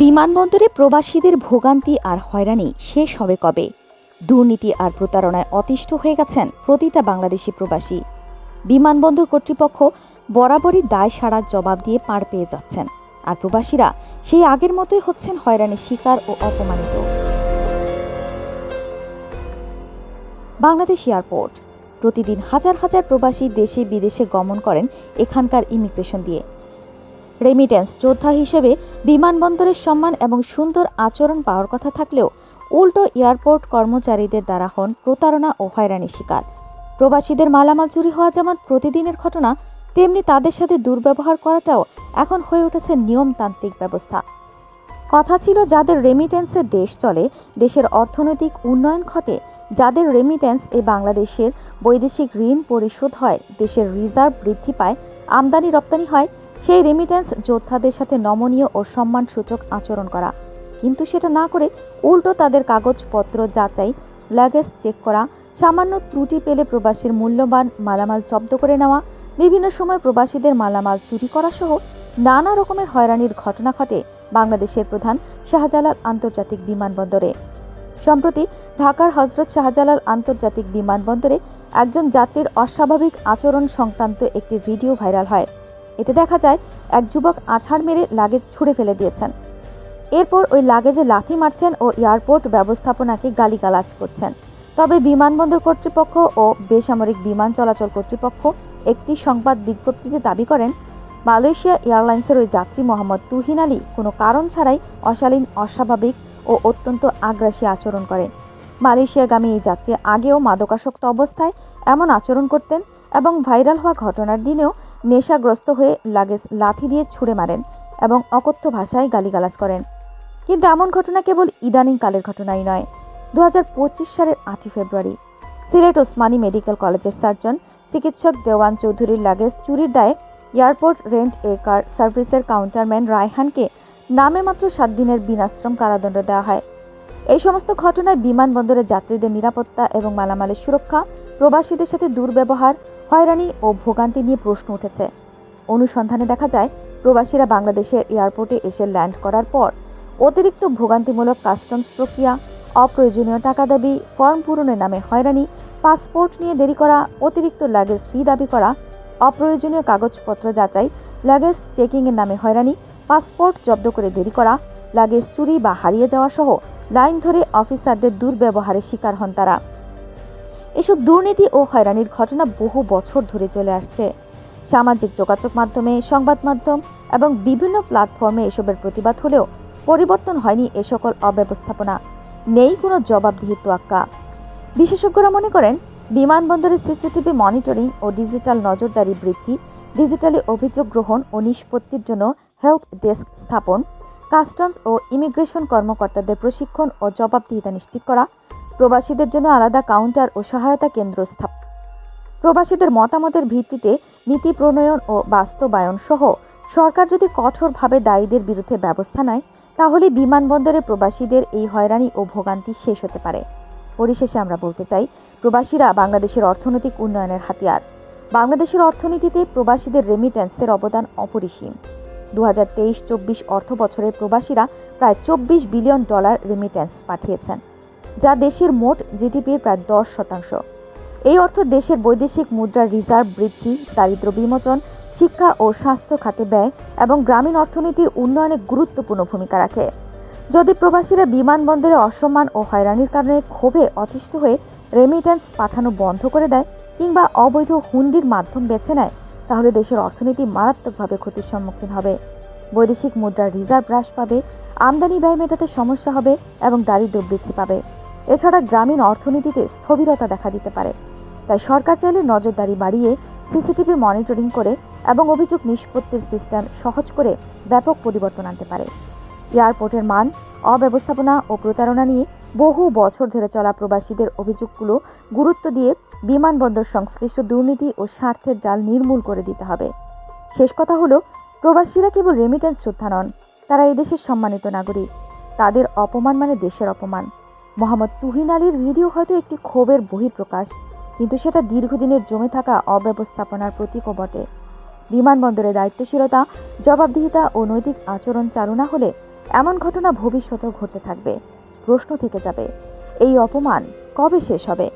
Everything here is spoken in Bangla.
বিমানবন্দরে প্রবাসীদের ভোগান্তি আর হয়রানি শেষ হবে কবে? দুর্নীতি আর প্রতারণায় অতিষ্ঠ হয়ে গেছেন প্রতিটা বাংলাদেশি প্রবাসী। বিমানবন্দর কর্তৃপক্ষ বরাবরই দায় সারার জবাব দিয়ে পার পেয়ে যাচ্ছেন। আর প্রবাসীরা সেই আগের মতোই হচ্ছেন হয়রানির শিকার ও অপমানিত। বাংলাদেশ এয়ারপোর্ট। প্রতিদিন হাজার হাজার প্রবাসী দেশে বিদেশে গমন করেন এখানকার ইমিগ্রেশন দিয়ে। রেমিটেন্স যোদ্ধা হিসেবে বিমানবন্দরের সম্মান এবং সুন্দর আচরণ পাওয়ার কথা থাকলেও উল্টো এয়ারপোর্ট কর্মচারীদের দ্বারা হন প্রতারণা ও হয়রানির শিকার। প্রবাসীদের মালামাল চুরি হওয়া যেমন প্রতিদিনের ঘটনা, তেমনি তাদের সাথে দুর্ব্যবহার করাটাও এখন হয়ে উঠেছে নিয়মতান্ত্রিক ব্যবস্থা। কথা ছিল যাদের রেমিটেন্সে দেশ চলে, দেশের অর্থনৈতিক উন্নয়ন ঘটে, যাদের রেমিটেন্স এ বাংলাদেশের বৈদেশিক ঋণ পরিশোধ হয়, দেশের রিজার্ভ বৃদ্ধি পায়, আমদানি রপ্তানি হয় সেই রেমিটেন্স যোদ্ধাদের সাথে নমনীয় ও সম্মানসূচক আচরণ করা। কিন্তু সেটা না করে উল্টো তাদের কাগজপত্র যাচাই লাগেজ চেক করা, সামান্য ত্রুটি পেলে প্রবাসীর মূল্যবান মালামাল জব্দ করে নেওয়া, বিভিন্ন সময় প্রবাসীদের মালামাল চুরি করা সহ নানা রকমের হয়রানির ঘটনা ঘটে বাংলাদেশের প্রধান শাহজালাল আন্তর্জাতিক বিমানবন্দরে। সম্প্রতি ঢাকার হজরত শাহজালাল আন্তর্জাতিক বিমানবন্দরে একজন যাত্রীর অস্বাভাবিক আচরণ সংক্রান্ত একটি ভিডিও ভাইরাল হয়। এতে দেখা যায়, এক যুবক আছাড় মেরে লাগেজ ছুঁড়ে ফেলে দিয়েছেন। এরপর ওই লাগেজে লাথি মারছেন ও এয়ারপোর্ট ব্যবস্থাপনাকে গালিগালাজ করছেন। তবে বিমানবন্দর কর্তৃপক্ষ ও বেসামরিক বিমান চলাচল কর্তৃপক্ষ একটি সংবাদ বিজ্ঞপ্তিতে দাবি করেন, মালয়েশিয়া এয়ারলাইন্সের ওই যাত্রী মোহাম্মদ তুহিন আলী কোনো কারণ ছাড়াই অশালীন, অস্বাভাবিক ও অত্যন্ত আগ্রাসী আচরণ করেন। মালয়েশিয়াগামী এই যাত্রী আগেও মাদকাসক্ত অবস্থায় এমন আচরণ করতেন এবং ভাইরাল হওয়া ঘটনার দিনেও নেশাগ্রস্ত হয়ে লাগেজ লাথি দিয়ে ছুঁড়ে মারেন এবং অকথ্য ভাষায় গালিগালাজ করেন। কিন্তু এমন ঘটনা কেবল ইদানিং কালের ঘটনাই নয়। দু সালের আটই ফেব্রুয়ারি, সিলেট ওসমানী মেডিকেল কলেজের সার্জন চিকিৎসক দেওয়ান চৌধুরীর লাগেজ চুরির দায়ে এয়ারপোর্ট রেন্ট এ কার সার্ভিসের কাউন্টারম্যান রায়হানকে নামে মাত্র সাত দিনের বিনাশ্রম কারাদণ্ড দেওয়া হয়। এই সমস্ত ঘটনায় বিমানবন্দরে যাত্রীদের নিরাপত্তা এবং মালামালের সুরক্ষা, প্রবাসীদের সাথে দুর্ব্যবহার হয়রানি ও ভোগান্তি নিয়ে প্রশ্ন উঠেছে। অনুসন্ধানে দেখা যায়, প্রবাসীরা বাংলাদেশের এয়ারপোর্টে এসে ল্যান্ড করার পর অতিরিক্ত ভোগান্তিমূলক কাস্টমস প্রক্রিয়া, অপ্রয়োজনীয় টাকা দাবি, ফর্ম পূরণের নামে হয়রানি, পাসপোর্ট নিয়ে দেরি করা, অতিরিক্ত লাগেজ ফি দাবি করা, অপ্রয়োজনীয় কাগজপত্র যাচাই, লাগেজ চেকিংয়ের নামে হয়রানি, পাসপোর্ট জব্দ করে দেরি করা, লাগেজ চুরি বা হারিয়ে যাওয়া সহ লাইন ধরে অফিসারদের দুর্ব্যবহারের শিকার হন তারা। এসব দুর্নীতি ও হয়রানির ঘটনা বহু বছর ধরে চলে আসছে। সামাজিক যোগাযোগ মাধ্যমে, সংবাদ মাধ্যম এবং বিভিন্ন প্ল্যাটফর্মে এসবের প্রতিবাদ হলেও পরিবর্তন হয়নি এ সকল অব্যবস্থাপনা। নেই কোনো জবাবদিহির তোয়াক্কা। বিশেষজ্ঞরা মনে করেন, বিমানবন্দরের সিসিটিভি মনিটরিং ও ডিজিটাল নজরদারি বৃদ্ধি ডিজিটালি অভিযোগ গ্রহণ ও নিষ্পত্তির জন্য হেল্প ডেস্ক স্থাপন, কাস্টমস ও ইমিগ্রেশন কর্মকর্তাদের প্রশিক্ষণ ও জবাবদিহিতা নিশ্চিত করা প্রবাসীদের জন্য আলাদা কাউন্টার ও সহায়তা কেন্দ্র স্থাপন প্রবাসীদের মতামতের ভিত্তিতে নীতি প্রণয়ন ও বাস্তবায়ন সহ সরকার যদি কঠোরভাবে দায়ীদের বিরুদ্ধে ব্যবস্থা নেয়, তাহলে বিমানবন্দরে প্রবাসীদের এই হয়রানি ও ভোগান্তি শেষ হতে পারে। পরিশেষে আমরা বলতে চাই, প্রবাসীরা বাংলাদেশের অর্থনৈতিক উন্নয়নের হাতিয়ার। বাংলাদেশের অর্থনীতিতে প্রবাসীদের রেমিটেন্সের অবদান অপরিসীম। দু হাজার তেইশ চব্বিশ অর্থ বছরে প্রবাসীরা প্রায় চব্বিশ বিলিয়ন ডলার রেমিটেন্স পাঠিয়েছেন। যা দেশের মোট জিডিপির প্রায় দশ শতাংশ। এই অর্থ দেশের বৈদেশিক মুদ্রার রিজার্ভ বৃদ্ধি, দারিদ্র বিমোচন, শিক্ষা ও স্বাস্থ্য খাতে ব্যয় এবং গ্রামীণ অর্থনীতির উন্নয়নে গুরুত্বপূর্ণ ভূমিকা রাখে। যদি প্রবাসীরা বিমানবন্দরে অসম্মান ও হয়রানির কারণে ক্ষোভে অতিষ্ঠ হয়ে রেমিটেন্স পাঠানো বন্ধ করে দেয় কিংবা অবৈধ হুন্ডির মাধ্যম বেছে নেয়, তাহলে দেশের অর্থনীতি মারাত্মকভাবে ক্ষতির সম্মুখীন হবে। বৈদেশিক মুদ্রার রিজার্ভ হ্রাস পাবে, আমদানি ব্যয় মেটাতে সমস্যা হবে এবং দারিদ্র বৃদ্ধি পাবে। এছাড়া গ্রামীণ অর্থনীতিতে স্থবিরতা দেখা দিতে পারে। তাই সরকার চাইলে নজরদারি বাড়িয়ে সিসিটিভি মনিটরিং করে এবং অভিযোগ নিষ্পত্তির সিস্টেম সহজ করে ব্যাপক পরিবর্তন আনতে পারে। এয়ারপোর্টের মান, অব্যবস্থাপনা ও প্রতারণা নিয়ে বহু বছর ধরে চলা প্রবাসীদের অভিযোগগুলো গুরুত্ব দিয়ে বিমানবন্দর সংশ্লিষ্ট দুর্নীতি ও স্বার্থের জাল নির্মূল করে দিতে হবে। শেষ কথা হলো, প্রবাসীরা কেবল রেমিটেন্স যোদ্ধা নন, তারা এদেশের সম্মানিত নাগরিক। তাদের অপমান মানে দেশের অপমান। মোহাম্মদ তুহিন আলীর ভিডিও হয়তো একটি ক্ষোভের বহিঃপ্রকাশ, কিন্তু সেটা দীর্ঘদিনের জমে থাকা অব্যবস্থাপনার প্রতীকও বটে। বিমানবন্দরে দায়িত্বশীলতা, জবাবদিহিতা ও নৈতিক আচরণ চালু না হলে এমন ঘটনা ভবিষ্যতেও ঘটতে থাকবে। প্রশ্ন থেকে যাবে, এই অপমান কবে শেষ হবে?